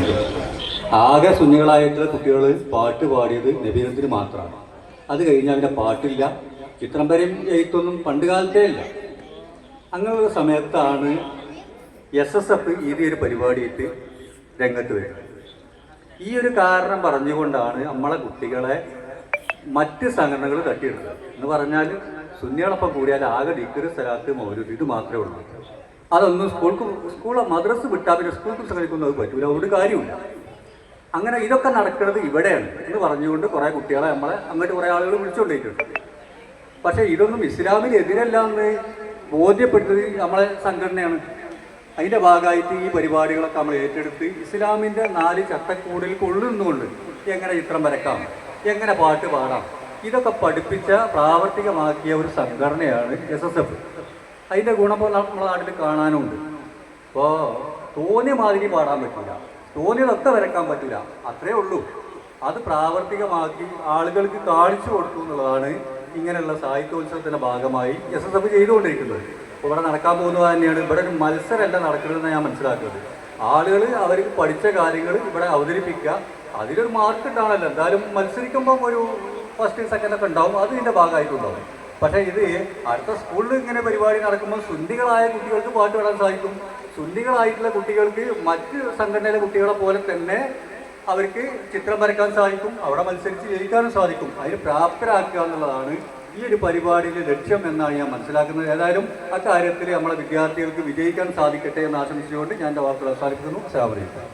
കണ്ടു. ആകെ ശൂന്യങ്ങളായിട്ടുള്ള കുട്ടികൾ പാട്ട് പാടിയത് നബീനത്തിന് മാത്രമാണ്. അത് കഴിഞ്ഞാൽ അവന്റെ പാട്ടില്ല. ചിത്രം വരെയും എഴുത്തൊന്നും പണ്ട് കാലത്തേ ഇല്ല. അങ്ങനെയുള്ള സമയത്താണ് എസ് എസ് എഫ് ഈ ഒരു പരിപാടിയിട്ട് രംഗത്ത് വരുന്നത്. ഈ ഒരു കാരണം പറഞ്ഞുകൊണ്ടാണ് നമ്മളെ കുട്ടികളെ മറ്റ് സംഘടനകൾ തട്ടിയെടുത്തത് എന്ന് പറഞ്ഞാൽ സുന്നികളൊപ്പം കൂടിയാൽ ആകെ ഡിഗ്രി സ്ഥലത്ത് മൗലൂദ്. ഇത് മാത്രമേ ഉള്ളൂ. അതൊന്നും സ്കൂൾക്ക് സ്കൂൾ മദ്രസ് വിട്ടാൽ പിന്നെ സ്കൂൾക്ക് അത് പറ്റൂല. അതുകൊണ്ട് കാര്യമില്ല. അങ്ങനെ ഇതൊക്കെ നടക്കുന്നത് ഇവിടെയാണ് എന്ന് പറഞ്ഞുകൊണ്ട് കുറേ കുട്ടികളെ നമ്മളെ അങ്ങോട്ട് കുറേ ആളുകൾ വിളിച്ചുകൊണ്ടിരിക്കുന്നു പക്ഷേ ഇതൊന്നും ഇസ്ലാമിനെതിരല്ല എന്ന് ബോധ്യപ്പെട്ടത് നമ്മളെ സംഘടനയാണ്. അതിന്റെ ഭാഗമായിട്ട് ഈ പരിപാടികളൊക്കെ നമ്മൾ ഏറ്റെടുത്ത് ഇസ്ലാമിന്റെ നാല് ചട്ടക്കൂടിൽ കൊള്ളുന്നുകൊണ്ട് എങ്ങനെ ചിത്രം വരക്കാം എങ്ങനെ പാട്ട് പാടാം ഇതൊക്കെ പഠിപ്പിച്ച പ്രാവർത്തികമാക്കിയ ഒരു സംഘടനയാണ് എസ് എസ് എഫ്. അതിന്റെ ഗുണം നമ്മുടെ നാട്ടിൽ കാണാനുണ്ട്. അപ്പോൾ തോന്നിയ മാതിരി പാടാൻ പറ്റില്ല തോന്നിയതൊക്കെ വരക്കാൻ പറ്റില്ല അത്രേ ഉള്ളൂ. അത് പ്രാവർത്തികമാക്കി ആളുകൾക്ക് കാണിച്ചു കൊടുത്തു എന്നുള്ളതാണ് ഇങ്ങനെയുള്ള സാഹിത്യോത്സവത്തിന്റെ ഭാഗമായി എസ് എസ് എഫ് ചെയ്തുകൊണ്ടിരിക്കുന്നത് ഇവിടെ നടക്കാൻ പോകുന്നത് തന്നെയാണ്. ഇവിടെ ഒരു മത്സരമല്ല നടക്കുന്നതെന്ന് ഞാൻ മനസ്സിലാക്കുന്നത്. ആളുകൾ അവർക്ക് പഠിച്ച കാര്യങ്ങൾ ഇവിടെ അവതരിപ്പിക്കുക. അതിലൊരു മാർക്ക് ഉണ്ടാണല്ലോ എന്തായാലും മത്സരിക്കുമ്പോൾ ഒരു ഫസ്റ്റ് സെക്കൻഡ് ഒക്കെ ഉണ്ടാവും. അത് ഇതിന്റെ ഭാഗമായിട്ടുണ്ടാവും. പക്ഷേ ഇത് അടുത്ത സ്കൂളിൽ ഇങ്ങനെ പരിപാടി നടക്കുമ്പോൾ സുന്ദികളായ കുട്ടികൾക്ക് പാട്ട് പാടാൻ സാധിക്കും. സുന്ദികളായിട്ടുള്ള കുട്ടികൾക്ക് മറ്റ് സംഘടനയിലെ കുട്ടികളെ പോലെ തന്നെ അവർക്ക് ചിത്രം വരയ്ക്കാൻ സാധിക്കും അവിടെ മത്സരിച്ച് ജയിക്കാനും സാധിക്കും. അതിന് പ്രാപ്തരാക്കുക എന്നുള്ളതാണ് ഈ ഒരു പരിപാടിയിലെ ലക്ഷ്യം എന്നാണ് ഞാൻ മനസ്സിലാക്കുന്നത്. ഏതായാലും അക്കാര്യത്തിൽ നമ്മളെ വിദ്യാർത്ഥികൾക്ക് വിജയിക്കാൻ സാധിക്കട്ടെ എന്ന് ആശംസിച്ചുകൊണ്ട് ഞാൻ എന്റെ വാക്കുകൾ അവസാനിപ്പിക്കുന്നു. അലൈക്കും.